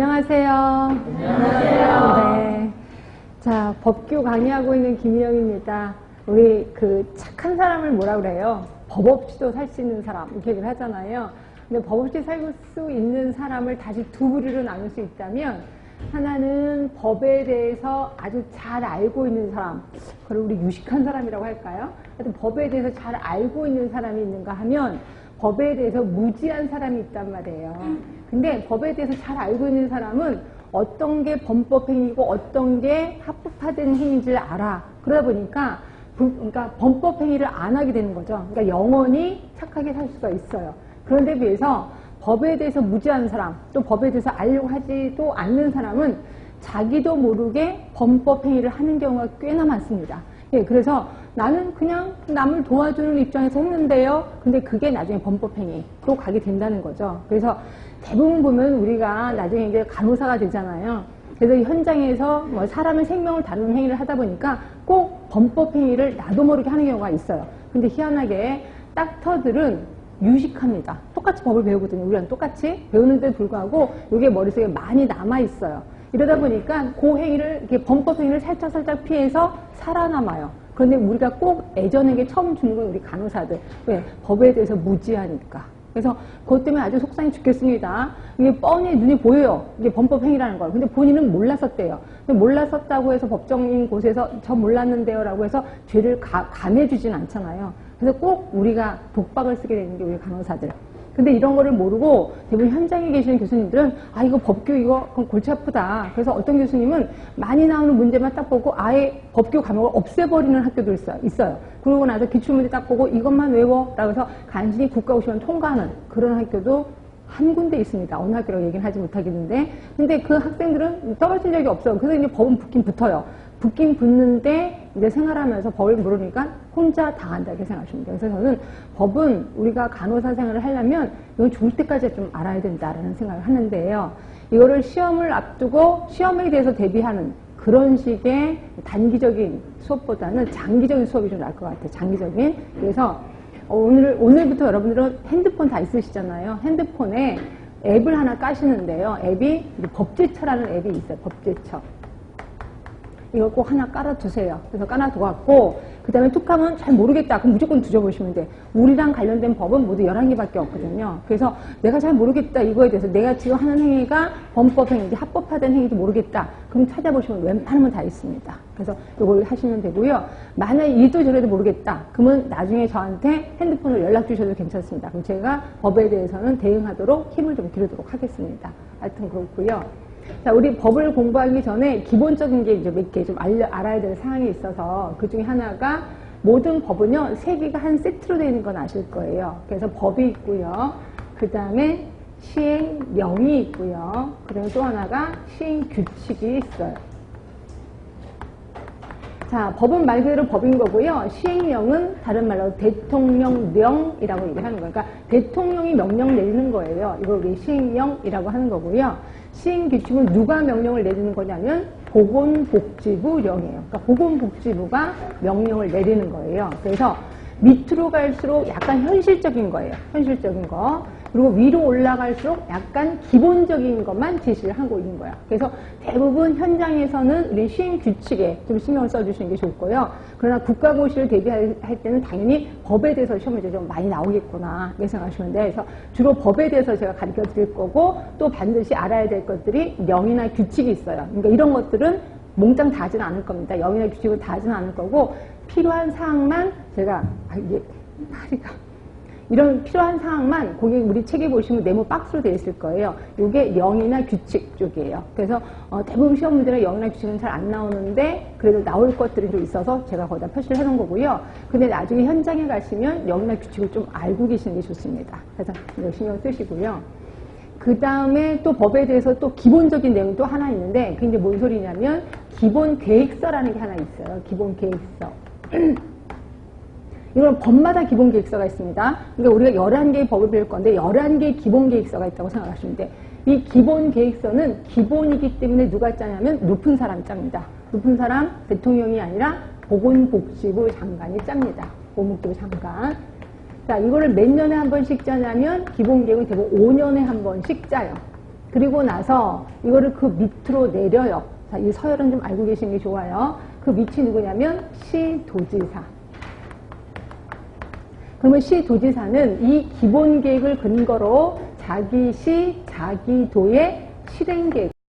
안녕하세요. 안녕하세요. 네. 자, 법규 강의하고 있는 김희영입니다. 우리 그 착한 사람을 뭐라 그래요? 법 없이도 살 수 있는 사람, 이렇게 얘기를 하잖아요. 근데 법 없이 살수 있는 사람을 다시 두 부류로 나눌 수 있다면, 하나는 법에 대해서 아주 잘 알고 있는 사람, 그걸 우리 유식한 사람이라고 할까요? 하여튼 법에 대해서 잘 알고 있는 사람이 있는가 하면, 법에 대해서 무지한 사람이 있단 말이에요. 근데 법에 대해서 잘 알고 있는 사람은 어떤 게 범법 행위고 어떤 게 합법화된 행위인지를 알아. 그러다 보니까 불- 그러니까 범법 행위를 안 하게 되는 거죠. 그러니까 영원히 착하게 살 수가 있어요. 그런데 비해서 법에 대해서 무지한 사람, 또 법에 대해서 알려고 하지도 않는 사람은 자기도 모르게 범법 행위를 하는 경우가 꽤나 많습니다. 예, 그래서 나는 그냥 남을 도와주는 입장에서 했는데요. 근데 그게 나중에 범법행위로 가게 된다는 거죠. 그래서 대부분 보면 우리가 나중에 이제 간호사가 되잖아요. 그래서 이 현장에서 뭐 사람의 생명을 다루는 행위를 하다 보니까 꼭 범법 행위를 나도 모르게 하는 경우가 있어요. 근데 희한하게 닥터들은 유식합니다. 똑같이 법을 배우거든요. 우리랑 똑같이 배우는데 불구하고 이게 머릿속에 많이 남아 있어요. 이러다 보니까 그 행위를 이렇게 범법 행위를 살짝 살짝 피해서 살아남아요. 그런데 우리가 꼭 애전에게 처음 주는 건 우리 간호사들. 왜? 법에 대해서 무지하니까. 그래서 그것 때문에 아주 속상해 죽겠습니다. 이게 뻔히 눈이 보여요. 이게 범법 행위라는 걸. 근데 본인은 몰랐었대요. 몰랐었다고 해서 법정인 곳에서 저 몰랐는데요라고 해서 죄를 가, 감해주진 않잖아요. 그래서 꼭 우리가 독박을 쓰게 되는 게 우리 간호사들. 근데 이런 거를 모르고 대부분 현장에 계시는 교수님들은 아 이거 법규 이거 그럼 골치 아프다. 그래서 어떤 교수님은 많이 나오는 문제만 딱 보고 아예 법규 과목을 없애버리는 학교도 있어요. 있어요. 그러고 나서 기출문제 딱 보고 이것만 외워 라고 해서 간신히 국가고시원 통과하는 그런 학교도 한 군데 있습니다. 어느 학교라고 얘기는 하지 못하겠는데 근데 그 학생들은 떨어진 적이 없어요. 그래서 이제 법은 붙긴 붙어요. 붙긴 붙는데 이제 생활하면서 법을 모르니까 혼자 당한다 이렇게 생각하시면 돼요. 그래서 저는 법은 우리가 간호사 생활을 하려면 이건 죽을 때까지 좀 알아야 된다라는 생각을 하는데요. 이거를 시험을 앞두고 시험에 대해서 대비하는 그런 식의 단기적인 수업보다는 장기적인 수업이 좀 나을 것 같아요. 장기적인. 그래서 오늘, 오늘부터 여러분들은 핸드폰 다 있으시잖아요. 핸드폰에 앱을 하나 까시는데요. 앱이 법제처라는 앱이 있어요. 법제처. 이거 꼭 하나 깔아두세요. 그래서 깔아두갖고, 그 다음에 툭하면 잘 모르겠다. 그럼 무조건 뒤져보시면 돼. 우리랑 관련된 법은 모두 11개밖에 없거든요. 그래서 내가 잘 모르겠다. 이거에 대해서 내가 지금 하는 행위가 범법 행위인지 합법화된 행위인지 모르겠다. 그럼 찾아보시면 웬만하면 다 있습니다. 그래서 이걸 하시면 되고요. 만약에 이도 저래도 모르겠다. 그러면 나중에 저한테 핸드폰으로 연락 주셔도 괜찮습니다. 그럼 제가 법에 대해서는 대응하도록 힘을 좀 기르도록 하겠습니다. 하여튼 그렇고요. 자, 우리 법을 공부하기 전에 기본적인 게 이제 몇 개 좀 알아야 될 사항이 있어서 그 중에 하나가 모든 법은요, 세 개가 한 세트로 되어 있는 건 아실 거예요. 그래서 법이 있고요. 그 다음에 시행령이 있고요. 그 다음에 또 하나가 시행규칙이 있어요. 자, 법은 말 그대로 법인 거고요. 시행령은 다른 말로 대통령령이라고 얘기를 하는 거예요. 그러니까 대통령이 명령 내리는 거예요. 이걸 우리 시행령이라고 하는 거고요. 시행 규칙은 누가 명령을 내리는 거냐면 보건복지부령이에요. 그러니까 보건복지부가 명령을 내리는 거예요. 그래서 밑으로 갈수록 약간 현실적인 거예요. 현실적인 거. 그리고 위로 올라갈수록 약간 기본적인 것만 제시를 하고 있는 거야. 그래서 대부분 현장에서는 우리 시행 규칙에 좀 신경을 써주시는 게 거예요. 그러나 국가고시를 대비할 때는 당연히 법에 대해서 시험에 좀 많이 나오겠구나. 생각하시면 돼요. 그래서 주로 법에 대해서 제가 가르쳐 드릴 거고 또 반드시 알아야 될 것들이 명이나 규칙이 있어요. 그러니까 이런 것들은 몽땅 다 하지는 않을 겁니다. 영이나 규칙은 다 하지는 않을 거고 필요한 사항만 제가 아 이게 파리가 이런 필요한 사항만 거기 우리 책에 보시면 네모 박스로 되어 있을 거예요. 이게 영이나 규칙 쪽이에요. 그래서 어, 대부분 시험 문제는 영이나 규칙은 잘 안 나오는데 그래도 나올 것들이 좀 있어서 제가 거기다 표시를 해놓은 거고요. 근데 나중에 현장에 가시면 영이나 규칙을 좀 알고 계시는 게 좋습니다. 그래서 이거 신경 쓰시고요. 그 다음에 또 법에 대해서 또 기본적인 내용이 또 하나 있는데 그게 이제 뭔 소리냐면 기본 계획서라는 게 하나 있어요. 기본 계획서. 이건 법마다 기본 계획서가 있습니다. 그러니까 우리가 11개의 법을 배울 건데 11개의 기본 계획서가 있다고 생각하시면 돼. 이 기본 계획서는 기본이기 때문에 누가 짜냐면 높은 사람이 짭니다. 높은 사람 대통령이 아니라 보건복지부 장관이 짭니다. 보건복지부 장관. 자, 이거를 몇 년에 한 번씩 짜냐면 기본 계획은 대부분 5년에 한 번씩 짜요. 그 그리고 나서 이거를 그 밑으로 내려요. 자, 이 서열은 좀 알고 계시는 게 좋아요. 그 밑이 누구냐면 시도지사. 그러면 시 도지사는 이 기본 계획을 근거로 자기 시, 자기 도의 실행 계획